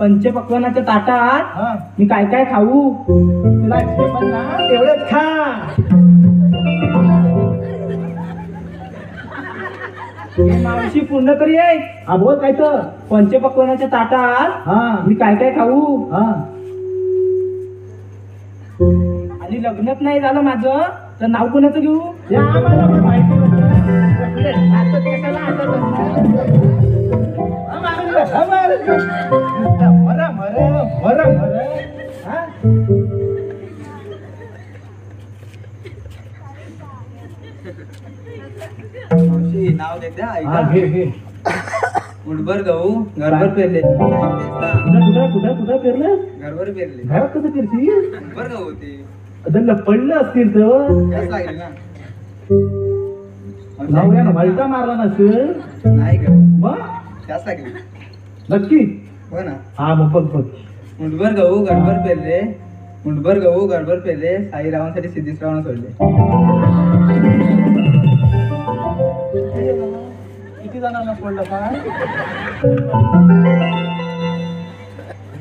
पंचपक्वानाच्या ताटात मी काय काय खाऊ? तुला ना तेवढंच खा. मावशी पूर्ण तरी आहे. हा बोल काय तर. पंचपक्वानाच्या ताटात हा. मी काय काय खाऊ? हा. आणि लग्नच नाही झालं माझं तर नाव कोणाचं घेऊ? या आम्हाला पण माहिती कशाला? हा, हा, मावशी नाव देते हा, ऐका. घे, घे. उडबर गहू घरभर पेरले. कुठं कुठं कुठं कुठं पेरलं? घरभर पेरले. घरात कसं पेरशी उडबर गहू होते. पडलं असतील तर? लागेल ना. नवऱ्यानं भलता मारला नसेल? नाही ग. मग? लागेल. नक्की? हो ना. हा मग बघ बघ. मुठभर गहू घरभर पेरले. मुठभर गहू घरभर पेरले. साईरावांसाठी सिद्धेश्वरावांना सोडले. किती जणांना पडलं काय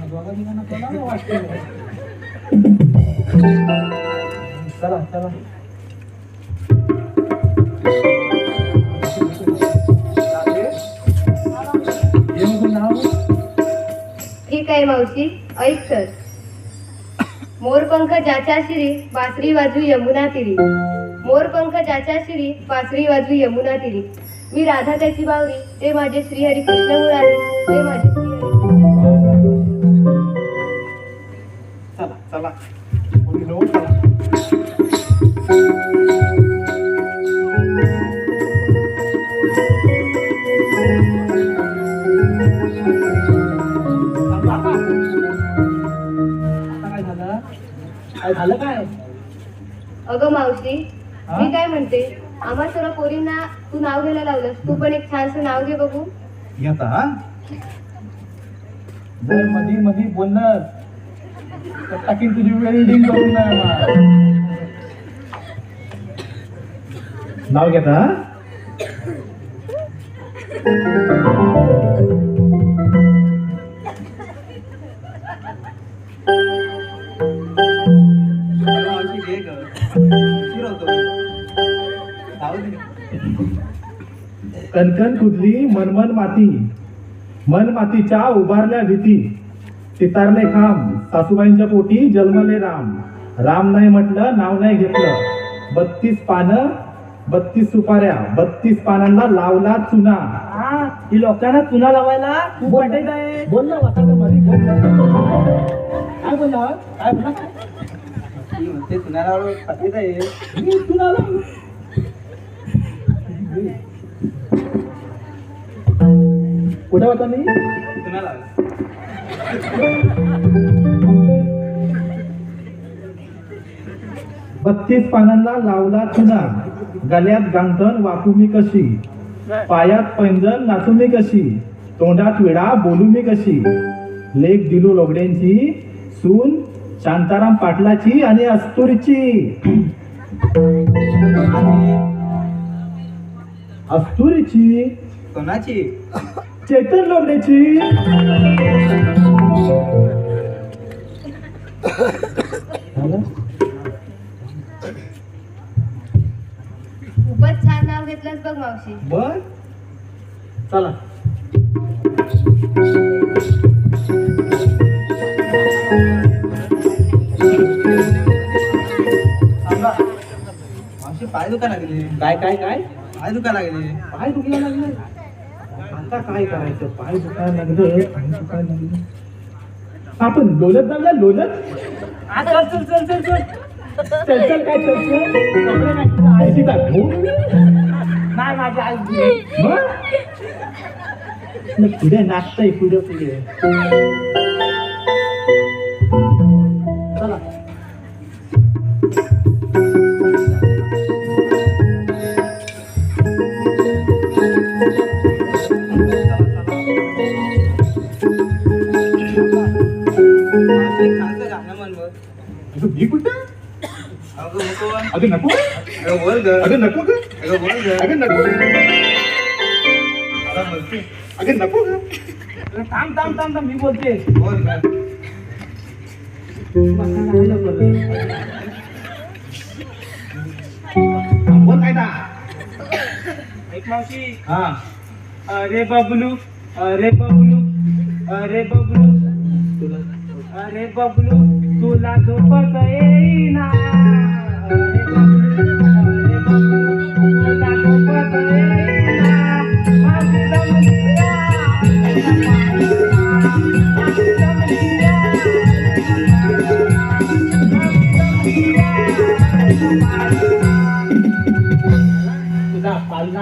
दोघा तिघांना पडलं ना चला चला. ठीक आहे मावशी ऐक तर मोरपंख ज्याच्या शिरी बासरी वाजू यमुना तिरी. मोरपंख ज्याच्या शिरी बासरी वाजू यमुना तिरी. मी राधा त्याची बावरी ते माझे श्रीहरी कृष्ण मुरारी ते माझे चला चला काय झालं? काय अगं मावशी? मी काय म्हणते? आम्हा सर्व पोरींना तू नाव घ्यायला लावलंस. तू पण एक छानसं नाव घे बघू. घेता जर मधी मधी बोलणार तर टाकीन तुझी वेल्डिंग करून नाही. नाव घेता हा? कणकण कुदली मनमन माती. मन मातीच्या उभारल्या भीती. सितारले खांब सासूबाईंच्या पोटी जन्मले राम. राम नाही म्हटलं नाव नाही घेतलं. बत्तीस पानं बत्तीस सुपाऱ्या. बत्तीस पानांना लावला चुना. हा ही लोकांना चुना लावायला खूप वाटायचं आहे. बोल ना. काय बोलला? काय म्हणते तुला पतीच आहे चुना लावला. कुठे होता मी? बत्तीस पानांना लावला चुना. गल्यात गांठण वाकू मी कशी? पायात पैंजण नाचू मी कशी? तोंडात विडा बोलू मी कशी? लेख दिलू लोगड्यांची सून शांताराम पाटलाची आणि अस्तुरीची. अस्तुरीची कोणाची? चेतन झालं? खूपच छान नाव घेतलंस बघ मावशी. बर. चला. सांगा मावशी पाय दुखा लागले. काय काय काय? पाय दुखा लागले. पाय दुखायला लागले. आता काय करायचं? पाय दुखायला लागलं पाय दुखायला लागलं. आपण लोलत जाऊया लोलत? चल चल चल चल चल. चल चल काय चल नाही तुझ्या नाही माझी आई मग? पुढे नाचतंय पुढे पुढे. अगं मी कुठं अगं नको अगं नको अगं बोल ग अगं नको ग अगं बोल ग अगं नको आता बोलते अगं नको ग अरे थांब थांब थांब थांब मी बोलते बोल ग. बोल काय ता ऐक मावशी. हा. अरे बबलू. अरे बबलू. अरे बबलू. अरे बबलू तुला झोपत येईना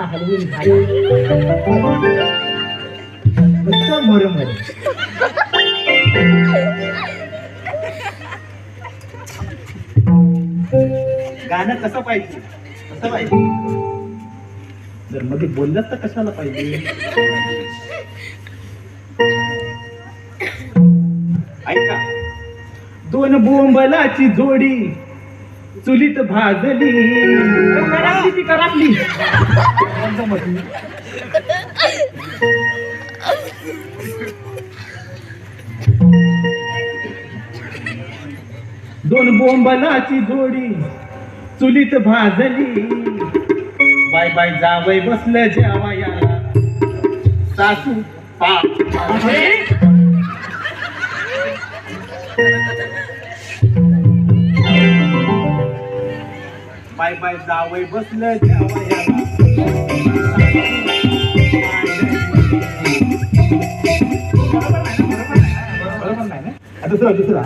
हलवून खायला नुसतं गाणं कसं पाहिजे? कसं पाहिजे? जर मध्ये बोललंच तर कशाला पाहिजे? ऐका. दोन बोंबलाची जोडी. चुलीत भाजली. करापली ती करापली दोन बोंबलाची जोडी चुलीत भाजली. बाय बाय जावय बसलं जेवायाला. सासू पा. बाय बाय जावय बसलं जेवायाला. बरोबर नाही ना? नाही आता दुसरा दुसरा.